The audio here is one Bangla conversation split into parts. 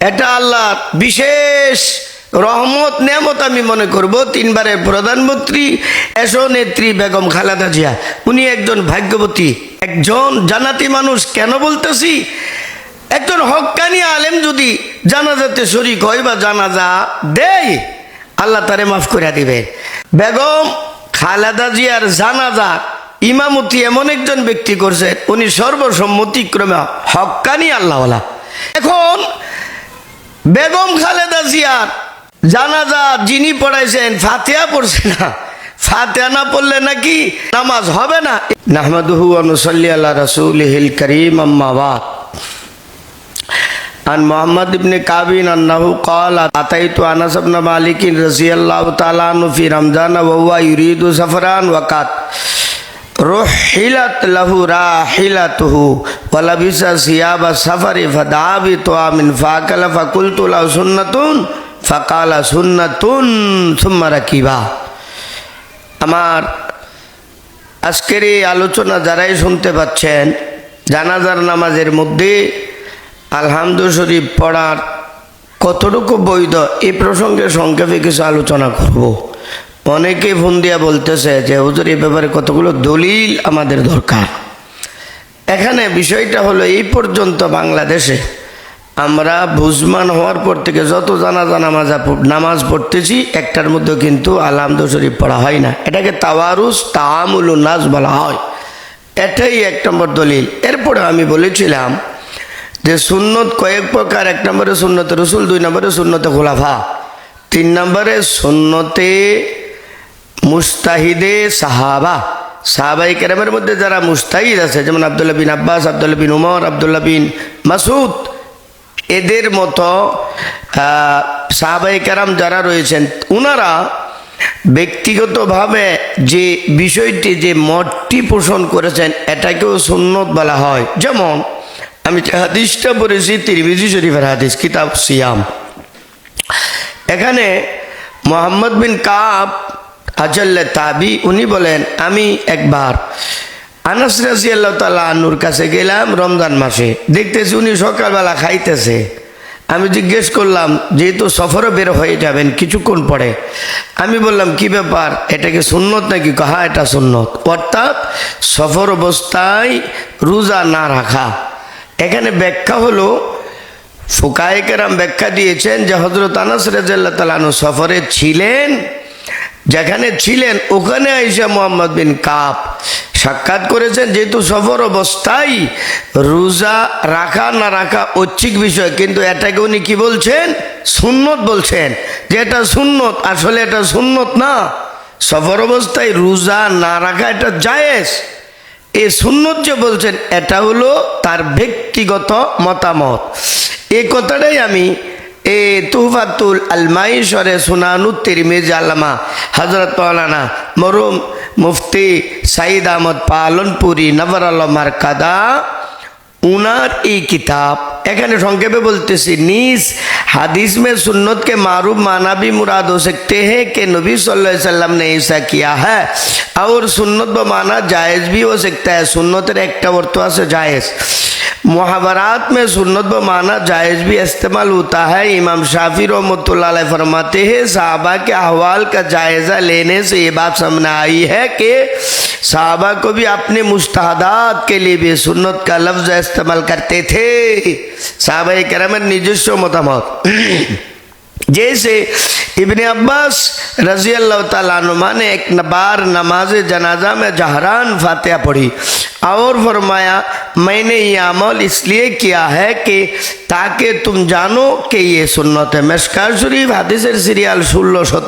এটা আল্লাহ বিশেষ রহমত নেমত আমি মনে করব। তিনবারের প্রধানমন্ত্রী, এসো নেত্রী বেগম খালেদা জিয়া। উনি একজন ভাগ্যবতী, একজন জানাতি মানুষ, কেন বলতেছি? একজন হক্কানি আলেম যদি জানাজাতে শরিক হয় বা জানাজা দেয়, আল্লাহ তারে মাফ করে দিবেন বেগম খালেদা জিয়ার জানাজা ইমামতি এমন একজন ব্যক্তি করছে, উনি সর্বসম্মতিক্রমে হক্কানি আল্লাহওয়ালা। এখন বেগম খালেদা জিয়ার জানাজা যিনি পড়াইছেন ফাতেহা পড়ছে না ফাতেহা না পড়লে নাকি নামাজ হবে না নাহমাদুহু অনুসল্লি আল্লাহ রসুলহিল করিম আম্মাবাদ عن محمد بن كعب أنه قال أتيت أنس بن مالك رضي الله تعالى عنه في رمضان وهو يريد سفرا وقد রহিলাত লাহু রাহিলাতুহু ওয়ালাবিসা সিয়াবা সাফারি ফাদাবি তোয়ামিন ফাকালা ফাকুলতু লা সুন্নাতুন ফাকালা সুন্নাতুন সুম্মা রাকিবা। আমার আজকের এই আলোচনা যারাই শুনতে পাচ্ছেন, জানাজার নামাজের মধ্যে আলহামদু শরীফ পড়ার কতটুকু বৈধ এই প্রসঙ্গে সংক্ষেপে কিছু আলোচনা করব। অনেকে ফোন দিয়া বলতেছে যে, হুজুর, এই ব্যাপারে কতগুলো দলিল আমাদের দরকার। এখানে বিষয়টা হলো, এই পর্যন্ত বাংলাদেশে আমরা বুজমান হওয়ার পর থেকে যত জানাজা নামাজ নামাজ পড়তেছি, একটার মধ্যে কিন্তু আলহামদু শরীফ পড়া হয় না। এটাকে তাওয়ারুস তাহামুল নাজ বলা হয়। এটাই এক নম্বর দলিল। এরপরে আমি বলেছিলাম যে, সুন্নত কয়েক প্রকার। এক নম্বরে সুন্নতে রসুল, দুই নম্বরে সুন্নতে খোলাফা। তিন নম্বরে সুন্নতে মুস্তাহিদে সাহাবা। সাহাবাই কেরামের মধ্যে যারা মুস্তাহিদ আছে, যেমন আবদুল্লাহ বিন আব্বাস, আবদুল্লাহ বিন উমর, আবদুল্লাহ বিন মাসুদ এদের মতো সাহাবাই কেরাম যারা রয়েছেন, উনারা ব্যক্তিগতভাবে যে বিষয়টি যে মতটি পোষণ করেছেন, এটাকেও সুন্নত বলা হয়। যেমন, আমি হাদিসটা পড়েছি, তিরমিজি শরীফের হাদিস, কিতাব সিয়াম। এখানে মোহাম্মদ বিন কাব আজল্লা তাবি, উনি বলেন, আমি একবার আনাস রাজি আল্লাহ তাল্লাহ আনুর কাছে গেলাম রমজান মাসে। দেখতেছি উনি সকালবেলা খাইতেছে। আমি জিজ্ঞেস করলাম, যেহেতু সফরে বের হয়ে যাবেন কিছুক্ষণ পরে? আমি বললাম, কি ব্যাপার? এটা কি সুন্নত নাকি কাহা এটা সুন্নত? অর্থাৎ সফর অবস্থায় রোজা না রাখা। এখানে ব্যাখ্যা হলো ফুকায়কেরাম ব্যাখ্যা দিয়েছেন যে হজরত আনাস রাজাল্লাহ তালানু সফরে ছিলেন যেখানে ছিলেন, ওখানে আইসা মোহাম্মদ বিন কাপ সাক্ষাৎ করেছেন, যেহেতু সফর অবস্থায় রোজা রাখা না রাখা ঐচ্ছিক বিষয়, কিন্তু এটাকে উনি কি বলছেন? সুন্নত বলছেন। যে এটা সুন্নত, আসলে এটা সুন্নত না। সফর অবস্থায় রোজা না রাখা এটা জায়েজ। এ সুন্নত যে বলছেন, এটা হলো তার ব্যক্তিগত মতামত। এই কথাটাই আমি এ তুফাতুল আলমাই সরে সুনানু তিরমিজ আল্লামা হজরত মৌলানা মরুম মুফতি সাইদ আহমদ পালনপুরি নবর আলমার কাদা, উনার এই কিতাব। এখানে সংক্ষেপে বলতেছি, নিজ হাদিস মে सुन्नत के मारूफ माना भी मुराद हो কে हैं कि সাল্লাম सल्लल्लाहु अलैहि वसल्लम ने ऐसा किया है और सुन्नत ब माना जायज़ भी हो একটা অর্থ আছে জায়েজ। मुहावरात में सुन्नत माना जायज़ भी इस्तेमाल होता है। इमाम शाफी रहमत फरमाते हैं, साहबा के अहवाल का जायज़ा लेने से ये बात सामने आई है कि साहबा को भी अपने मुस्तादात के लिए भी सुन्नत का लफ्ज़ इस्तेमाल करते थे। साहबा करम निजस्व मतमत जैसे इबन अब्बास रज़ी अल्लाह तुमा ने एक बार नमाज़ जनाजा में जहरान फातिहा पढ़ी। और फरमाया, मैंने ये अमल इसलिए किया है कि ताकि तुम जानो कि ये सुन्नत है। मशकार शरीफ, हादिसर सिरियाल षोलो शत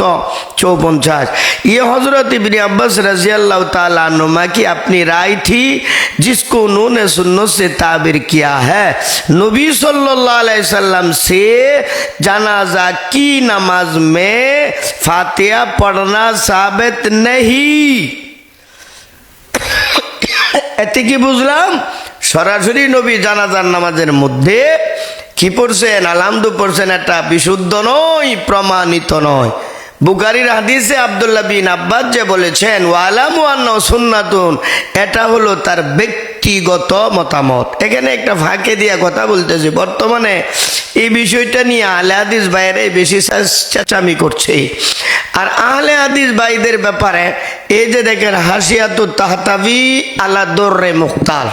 चौपचास ये हज़रत इबन अब्बस रज़ी अल्लाह तुमा की अपनी राय थी, जिसको उन्होंने सुन्नत से ताबिर किया है। नबी सल्लाम से जनाजा की नमाज़ में फातिहा पढ़ना साबित नहीं। এতে কি বুঝলাম? সরাসরি নবী জানাজার নামাজের মধ্যে কি পড়ছেন? আলহামদু পড়ছেন এটা বিশুদ্ধ নয়, প্রমাণিত নয়। বুকারির হাদিসে আবদুল্লাহ বিন আব্বাস যে বলেছেন, ওয়ালাম ওয়ান্ন সুন্নাতুন। এটা হলো তার ব্যক্তি ব্যক্তিগত মতামত। এখানে একটা ফাঁকে দিয়া কথা বলতেছি। বর্তমানে এই বিষয়টা নিয়ে আহলে হাদিস বাইরে বেশি চেঁচামি করছে। আর আহলে হাদিস ভাইদের ব্যাপারে এই যে দেখেন হাসিয়াতু তাহতাবি আলা দর্রে মুক্তার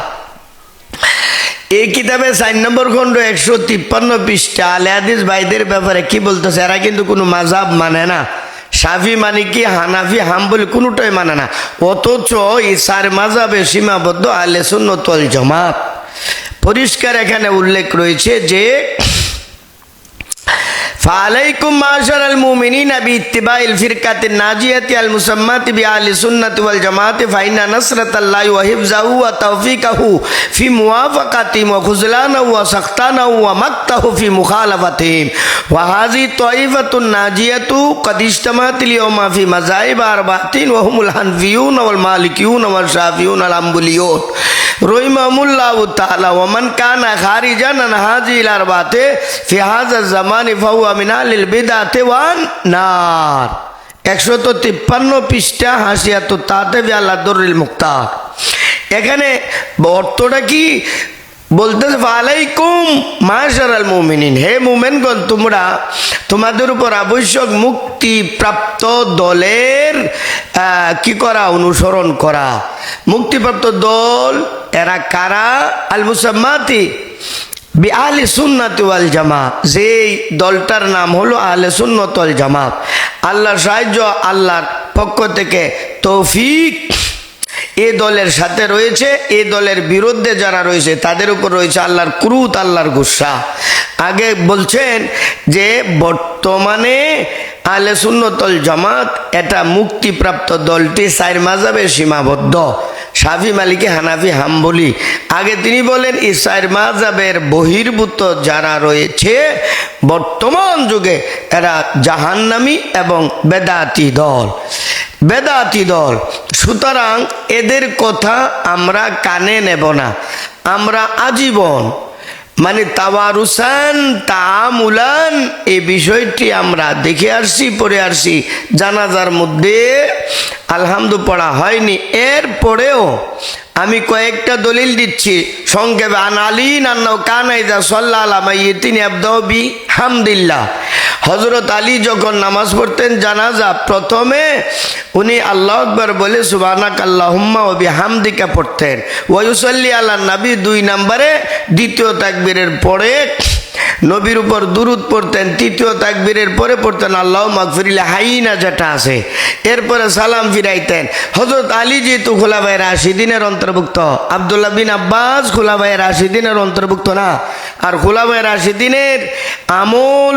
এই কিতাবে চার নম্বর খণ্ড একশো তিপ্পান্ন পৃষ্ঠা আলে হাদিস ভাইদের ব্যাপারে কি বলতেছে? এরা কিন্তু কোনো মাজাব মানে না। সাফি মানে কি, হানাফি বলে কোনোটাই মানে না। অথচ ইসার মাজাবে সীমাবদ্ধ আলে সুন্নতল জমাত। পরিষ্কার এখানে উল্লেখ রয়েছে যে فعليكم معشر المؤمنين باتباع الفرقة الناجية المسماة بأهل السنة والجماعة فإن نصرة الله وحفظه وتوفيقه في موافقتهم وخذلانه وسخطانه ومقته في مخالفتهم. وهذه طائفة الناجية قد اجتمعت اليوم في مذاهب أربعة وهم الحنفيون والمالكيون والشافعيون রহিমাহুল্লাহ তাআলা ওমান কানা খারিজান আন হাযিল আরবাতে ফি হাযাল জামানি ফাহুয়া মিন আলিল বিদআতি ওয়ান নার। একশো তো তিপ্পান্ন পৃষ্ঠা হাসিয়া তো তাতে আল্লাহ দরিল মুক্তা এখানে অর্থটা কি? বলতেছে আলাইকুম মাশার আল মুমিনিন। হে মুমেনগণ, তোমরা তোমাদের উপর আবশ্যক মুক্তি প্রাপ্ত দলের কি করা? অনুসরণ করা। মুক্তিপ্রাপ্ত দল এরা কারা? আল মুসাম্মাতি বি আহলে সুন্নাতি ওয়াল জামা। যেই দলটার নাম হলো আহলে সুন্নত ওয়াল জামাত আল্লাহর সাহায্য, আল্লাহর পক্ষ থেকে তৌফিক। এ দলের সাথে রয়েছে, এ দলের বিরুদ্ধে যারা রয়েছে, তাদের উপর রয়েছে আল্লাহর ক্রুত, আল্লাহর গুসা। আগে বলছেন যে, বর্তমানে আলে সুন্নতল জামাত এটা মুক্তিপ্রাপ্ত দলটি সাইর মাজাবে সীমাবদ্ধ। সাফি মালিকে, হানাফি, হাম্বলি। আগে তিনি বলেন, ইসাইর মাজাবের বহির্ভূত যারা রয়েছে, বর্তমান যুগে এরা জাহান্নামি এবং বেদাতি দল। বেদাতি দল। সুতরাং এদের কথা আমরা কানে নেব না। আমরা আজীবন মানে তাওয়ারুসান তামুলান এই বিষয়টি আমরা দেখে আসছি, পড়ে আসছি, জানাজার মধ্যে আলহামদু পড়া হয়নি। এরপরেও আমি কয়েকটা দলিল দিচ্ছি। সংক্ষেপে আনালিন আন্নাও কানাইদা সাল্লাহ আলামাইতিন আবদি হামদিল্লাহ হজরত আলী যখন নামাজ পড়তেন জানাজা, প্রথমে উনি আল্লাহ আকবর বলে সুবানাক আল্লাহুম্মা ও বিহামদিকা পড়তেন। ওয়ুসল্লি আল্লাহ নবী দুই নম্বরে, দ্বিতীয় তাকবীরের পরে নবীর উপর দুরুদ পড়তেন, তৃতীয় তাকবীরের পরে পড়তেন, আল্লাহ মাগফিরিলে হাইনা যেটা আছে। এরপরে সালাম ফিরাইতেন। হজরত আলী যেহেতু খোলাবাই রাশিদিনের অন্তর্ভুক্ত, আবদুল্লাহ বিন আব্বাস খোলাবাই রাশিদিনের অন্তর্ভুক্ত না। আর খোলাবাই রাশিদিনের আমল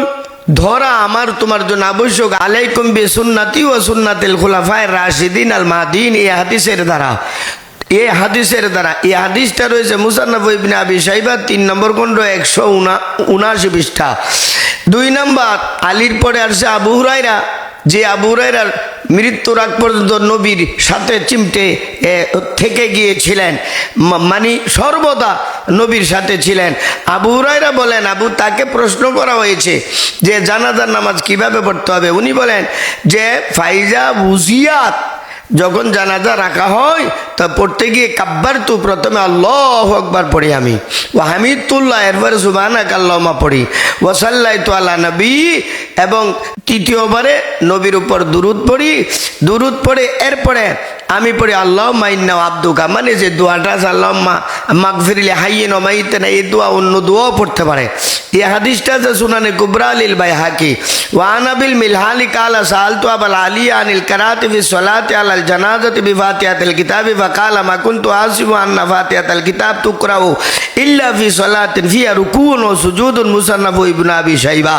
ধরা আমার তোমার জন্য আবশ্যক, আলাইকুম বি সুন্নাতি ও সুন্নাতিল খুলাফায় রাশিদিন আল মাদিন এই হাদিসের দ্বারা। এই হাদিসের দ্বারা এই হাদিসটা রয়েছে মুসান্নব ইবনে আবি সাইবা তিন নম্বর খণ্ড একশো উনা, উনাশি পৃষ্ঠা। দুই নম্বর, আলীর পরে আসছে আবু হুরাইরা যে আবু হুরাইরার মৃত্যুর আগ পর্যন্ত নবীর সাথে চিমটে থেকে গিয়েছিলেন। মানে সর্বদা নবীর সাথে ছিলেন। আবু হুরাইরা বলেন, আবু, তাকে প্রশ্ন করা হয়েছে যে জানাজার নামাজ কীভাবে পড়তে হবে? উনি বলেন যে, ফাইজা বুজিয়াত যখন জানাজা রাখা হয়, তা পড়তে গিয়ে কাব্বার তু প্রথমে আল্লাহ আকবার পড়ি আমি। ও হামিদুল্লাহ এরপরে সুবাহ কাল্লামা পড়ি। ওসাল্লাই তো আল্লাহ নবী এবং তৃতীয়বারে নবীর উপর দুরুদ পড়ি। দুরুদ পড়ে এরপরে আমি পড়ি আল্লাহ মাইন্না আব্দুকা। মানে যে দোয়াটা আছে আল্লাহ মাগফিরিলে হাইয়ে নমাইতে না এই দোয়া অন্য দোয়াও পড়তে পারে। এই হাদিসটা আছে সুনানে কুবরা আলিল বাই হাকি ওয়ানাবিল মিলহালি কালা সালতু আবাল আলী আনিল কারাতি ফি সলাতি আলাল জানাজাতি বি ফাতিহাতিল কিতাবি ফাকালা মা কুনতু আসিবু আন্না ফাতিহাতাল কিতাব তুকরাউ ইল্লা ফি সলাতিন, ফিহা রুকুন ও সুজুদুন মুসান্নাফু ইবনে আবি শাইবা।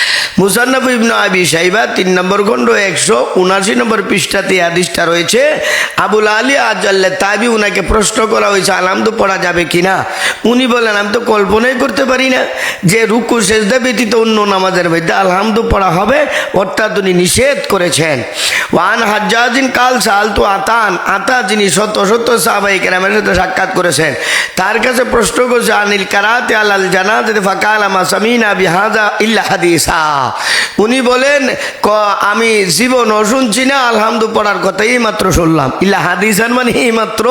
মুসান্নব ইবনু আবি সাইবা তিন নম্বর খণ্ড একশো উনাশি নম্বর পৃষ্ঠাতে হাদিসটা রয়েছে। আবুল আলী আজাল্লে তাবি উনাকে প্রশ্ন করা হয়েছে আলামদু পড়া যাবে কিনা? উনি বলেন আমি তো কল্পনাই করতে পারি না যে রুকু, সেজদা ব্যতীত অন্য নামাজের মধ্যে আলহামদু, পড়া হবে। অর্থাৎ উনি নিষেধ করেছেন। ওয়ান হাজ্জাজিন কাল সালতু আতান। আতা যিনি শত শত সাহাবাই কেরামের সাথে সাক্ষাৎ করেছেন। তার কাছে প্রশ্ন করছে, আনিল কারাতে আলাল জানাজাতে ফাকাল আমা সামিনা বিহাজা ইল্লা হাদিসা? উনি বলেন আমি জীবনও শুনছি না, আলহামদু পড়ার কথা এই মাত্র শুনলাম। ইল্লা হাদিসান মানে এই মাত্র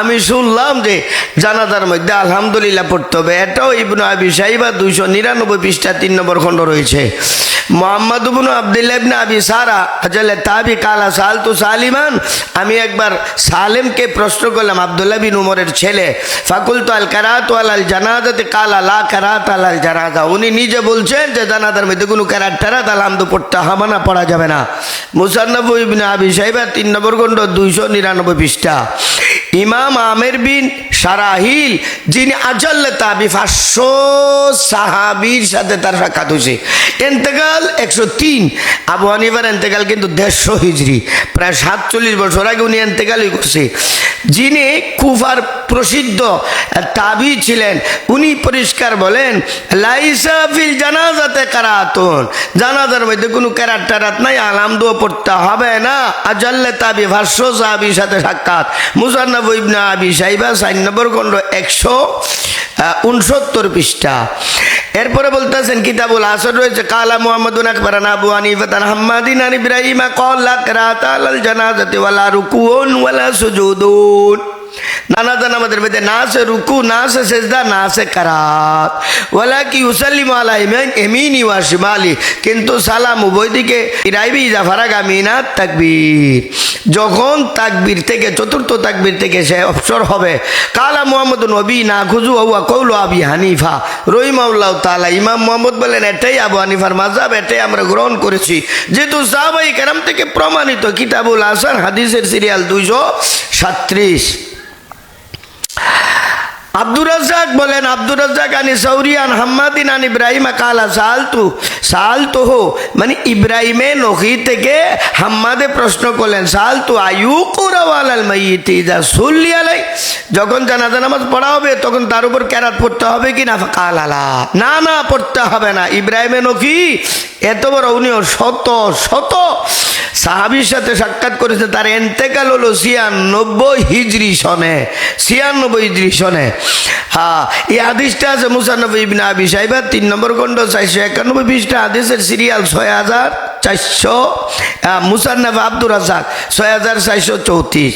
আমি শুনলাম যে জানাজার মধ্যে আলহামদুলিল্লাহ পড়তে হবে। এটাও ইবনু আবি সাহিবা দুইশো নিরানব্বই পৃষ্ঠা তিন নম্বর খণ্ড রয়েছে। মোহাম্মদ আবদুল্লাহ আবি সারা আজলে তাবি কালা সাল তু সালিমান। আমি একবার সালেমকে প্রশ্ন করলাম, আবদুল্লাহ বিন উমরের ছেলে ফাকুল তো আল কারাত আল জানাজাতে, কালা লা কারাত আলাল জানাজা। উনি নিজে বলছেন যে, জানাজার মধ্যে কোনো কারাত টারাত আলহামদু পড়তে হবে না, পড়া যাবে না। মুসান্নবু ইবনে আবি সাহেবা তিন নম্বর খণ্ড দুইশো নিরানব্বই পৃষ্ঠা। ইমাম আমের বিন সারাহিল, যিনি আজল তাবি সাহাবির সাথে তার সাক্ষাৎ হয়েছে। এন্তেকাল একশো তিন, আবু হানিফার এন্তেকাল কিন্তু দেড়শো হিজড়ি প্রায় সাতচল্লিশ বছর আগে উনি এন্তেকালই করছে। যিনি কুফার প্রসিদ্ধ তাবি ছিলেন, উনি পরিষ্কার বলেন, লাইসা ফিল জানাজাতে কারাতন। জানাজার মধ্যে কোনো ক্যারাত টারাত নাই আলামদুও পড়তে হবে না। আজাল্লে তাবি ভাষ্য সাহাবির সাথে সাক্ষাৎ। মুসান্নব ইবনা আবি সাইবা সাইন নম্বর খণ্ড একশো উনসত্তর পৃষ্ঠা। এরপরে বলতেছেন, কিতাবুল আসর রয়েছে, কালা মুহাম্মদুন আকবরান আবু হানিফাতান হাম্মাদিন আন ইব্রাহিমা ক্বালা কিরাত আলাল জানাজাতি ওয়ালা রুকুউন ওয়ালা সুজুদুন। নানা জান আমাদের না রুকু, না সেজদা, না কারাত। কি এমিনি কিন্তু সালাম উভয় দিকে ইরাইবি জাফারা যখন তাকবীর থেকে, চতুর্থ তাকবীর থেকে সে অবসর হবে, কালা মোহাম্মদ নবী, না খুজু ওয়া কৌল আবি হানিফা। রহিমাউল্লাহ তাআলা, ইমাম মোহাম্মদ বলেন, এটাই আবু হানিফার মাজাব এটাই আমরা গ্রহণ করেছি। যেহেতু সাহাবাই কেরাম থেকে প্রমাণিত কিতাবুল হাসান হাদিসের সিরিয়াল দুইশো সাত্রিশ আব্দুর রাজ্জাক বলেন, আব্দুর রাজ্জাক আনি সৌরিয়ান হাম্মাদিন আন ইব্রাহিম, কালা সালতু সালতু হো। মানে ইব্রাহিমে নখি থেকে হাম্মাদে প্রশ্ন করলেন, সালতু আয়ু কুরাওয়ালাল মাইয়িতি যা সুল্লি আলাই যখন জানাজা নামাজ পড়া হবে, তখন তার উপর ক্যারাত পড়তে হবে কি না? কালালা না না, পড়তে হবে না। ইব্রাহিমে নখি এত বড় উনিও শত শত সাহাবির সাথে সাক্ষাৎ করেছে, তার এন্তেকাল হলো ছিয়ানব্বই হিজরি সনে, ছিয়ানব্বই হিজরি সনে। হ্যাঁ এই হাদিসটা আছে মুসানব্বই ইবিন আবি সাহেবা তিন নম্বর খণ্ড, চারশো একানব্বই বিশটা হাদিসের সিরিয়াল ছয় হাজার চারশো মুসান্নব আব্দুর রাজাক ছয় হাজার চারশো চৌত্রিশ।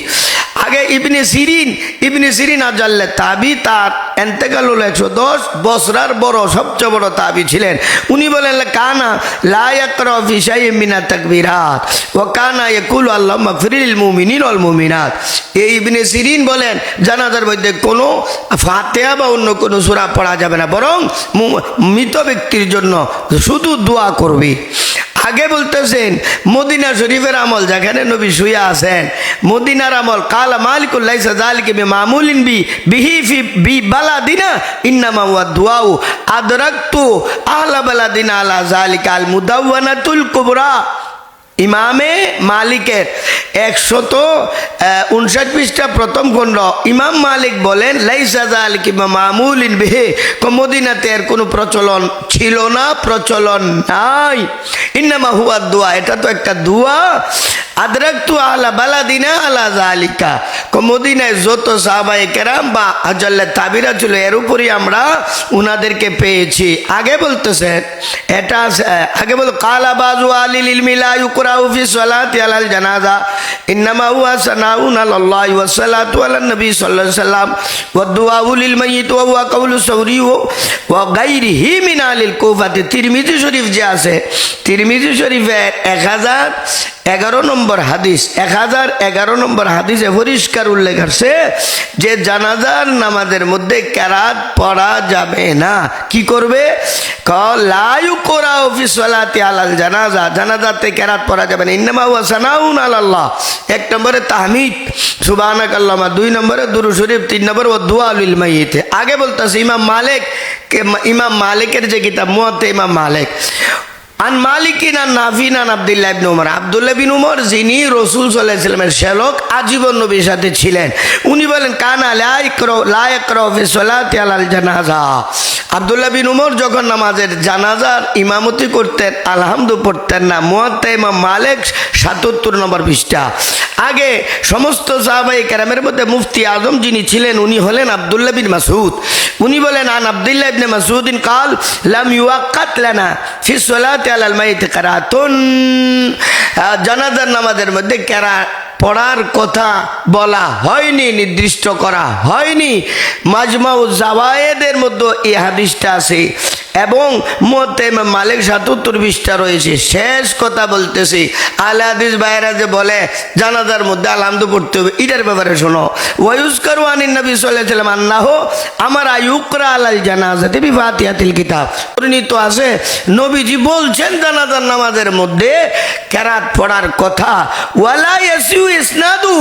আগে ইবনে সিরিন ইবনে সিরিন আজাল্লে তাবি, তার এন্তেকাল হলো একশো দশ বসরার বড় সবচেয়ে বড় তাবি ছিলেন। উনি বলেন কানা মিনা তাকবিরাত ও কানা একুল আল্লাহ ফিরিল মুমিনিন অল মুমিনাত। এই ইবনে সিরিন বলেন, জানাজার মধ্যে কোনো ফাতেহা বা অন্য কোনো সুরা পড়া যাবে না, বরং মৃত ব্যক্তির জন্য শুধু দোয়া করবে। আগে বলতেছেন, মদিনা শরীফের আমল, যেখানে নবী শুয়ে আছেন, মদিনার আমল, কালা মালিকুল্লাহ সাজালিকে বি মামুলিন বি, বিহি ফি, বি বালাদিনা, ইন্নামা ওয়া দুআউ, আদরাকতু আহলা বালাদিনা আলা জালিকা আল মুদাওয়ানাতুল কুবরা। ইমামে মালিকের একশত উনষাট পৃষ্ঠা প্রথম খণ্ড। ইমাম মালিক বলেন লাইসাজাল কিংবা মামুল বেহে, কমদিনাতে এর কোনো প্রচলন ছিল না, প্রচলন নাই। ইন্নামা হুয়া দোয়া, এটা তো একটা দোয়া। আদরাকতু আলা বালাদিনা আলা জালিকা কমদিনায় যত সাহাবাই বা আজাল্লা তাবিরা এর উপরই আমরা উনাদেরকে পেয়েছি। আগে বলতেছেন, এটা আগে বল, কালা বাজু আলিল ইলমি লা ইউকরাউ ফি সালাতি আলাল জানাজা। ইন্নামা হুয়া সানাউন আলাল্লাহি ওয়া সালাতু আলান নবী সাল্লাল্লাহু আলাইহি সাল্লাম ওয়া দুআউ লিল মাইয়িত ওয়া হুয়া কাউলু সাউরি ওয়া গায়রিহি মিন আলিল তিরমিজি শরীফ যে আছে, তিরমিজি শরীফে এক হাজার এগারো নম্বর হাদিস, এক হাজার এগারো নম্বর হাদিসে পরিষ্কার উল্লেখ আছে যে জানাজার নামাজের মধ্যে ক্যারাত পড়া যাবে না। কি করবে? লায়ু কোরা অফিস সালাতি আলাল জানাজা। জানাজাতে ক্যারাত পড়া যাবে না। ইন্নামা ওয়া সানাউন আলাল্লাহ। এক নম্বরে তাহমিদ। সুবহানাক আল্লামা দুই নম্বরে দুরু শরীফ। তিন নম্বর ও দুয়া আলুল মাইয়িতে। আগে বলতেছে ইমাম মালিক ইমাম মালিকের যে কিতাব মুয়াত্তে ইমাম মালিক। আন মালিকিন আন নাফিন আন আবদুল্লাহ ইবনে উমর। আবদুল্লাহ বিন উমর যিনি রসুল সাল্লাহ সাল্লামের শ্যালক, আজীবন নবীর সাথে ছিলেন। উনি বলেন, কানা আলাল জানাজা। আবদুল্লাহ বিন উমর যখন নামাজের জানাজার ইমামতি করতেন, আলহামদু পড়তেন না, মোয়াত্তা ইমাম মালেক সাতাত্তর নম্বর পৃষ্ঠা। আগে সমস্ত সাহাবাই কেরামের মধ্যে মুফতি আজম যিনি ছিলেন, উনি হলেন আবদুল্লাহ বিন মাসুদ উনি বলেন, আন আবদুল্লাহ ইবনে মাসুদিন কাল, লাম ইউয়াক্কাত লানা ফি সলাতি আলাল মাইত কারাতুন। জানাজার নামাজের মধ্যে কেরা, পড়ার কথা বলা হয়নি, নির্দিষ্ট করা হয়নি। মাজমাউ জাওয়ায়েদের মধ্যে এই হাদিসটা আছে। এবং মতে মালিক সাতাত্তর বিশটা রয়েছে। শেষ কথা বলতেছি আল হাদিস ভাইয়েরা যে বলে, জানাজার মধ্যে আলামদু পড়তে হবে। এটার ব্যাপারে শোনো ওয়ুস্কার ওয়ানিন নবী সাল্লাম আন্নাহ আমার আয়ুকরা আলাল জানাজাতে বিফাতিয়াতিল কিতাব। পরিণীত আছে, নবীজি বলছেন জানাজার নামাজের মধ্যে কেরাত পড়ার কথা, ওয়ালা ইসনাদু।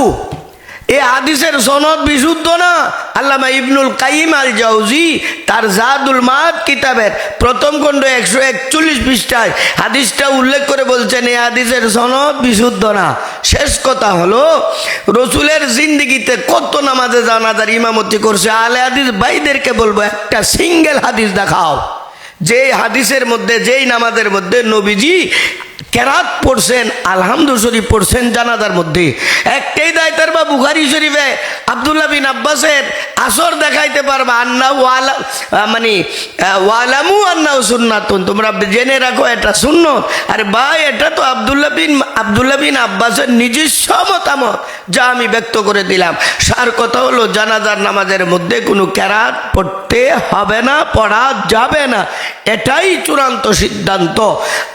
এ হাদিসের সনদ বিশুদ্ধ না? আল্লামা ইবনুল কাইম আল জাউজি তার জাদুল মাদ কিতাবের প্রথম খণ্ড একশো একচল্লিশ পৃষ্ঠায় হাদিসটা উল্লেখ করে বলছেন, এ হাদিসের সনদ বিশুদ্ধ না। শেষ কথা হলো, রসুলের জিন্দিগিতে কত নামাজে জানাজার ইমামতি করছে আলে হাদিস ভাইদেরকে বলব, একটা সিঙ্গেল হাদিস দেখাও। যে হাদিসের মধ্যে, যেই নামাজের মধ্যে নবীজি কেরাত পড়ছেন আলহামদু শরীফ পড়ছেন জানাজার মধ্যে। একটাই দায়িত্বের বা বুখারি শরীফে, আবদুল্লাহ বিন আব্বাসের আসর দেখাইতে পারবা, আন্না ওয়ালা মানে ওয়ালামু আন্নাও সুন্নাতুন। তোমরা জেনে রাখো, এটা শূন্য আর ভাই, এটা তো আবদুল্লাহ বিন আবদুল্লাহ বিন আব্বাসের নিজস্ব মতামত, যা আমি ব্যক্ত করে দিলাম। সার কথা হলো, জানাজার নামাজের মধ্যে কোনো ক্যারাত পড়তে হবে না, পড়া যাবে না। এটাই চূড়ান্ত সিদ্ধান্ত।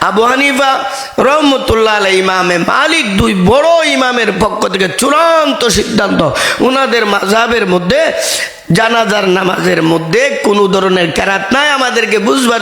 আবু হানিফা রহমতুল্লাহ ইমামে মালিক, দুই বড় ইমামের পক্ষ থেকে চূড়ান্ত সিদ্ধান্ত। ওনাদের মাঝাবের মধ্যে, জানাজার নামাজের মধ্যে কোনো ধরনের ক্যারাত নাই আমাদেরকে বুঝবার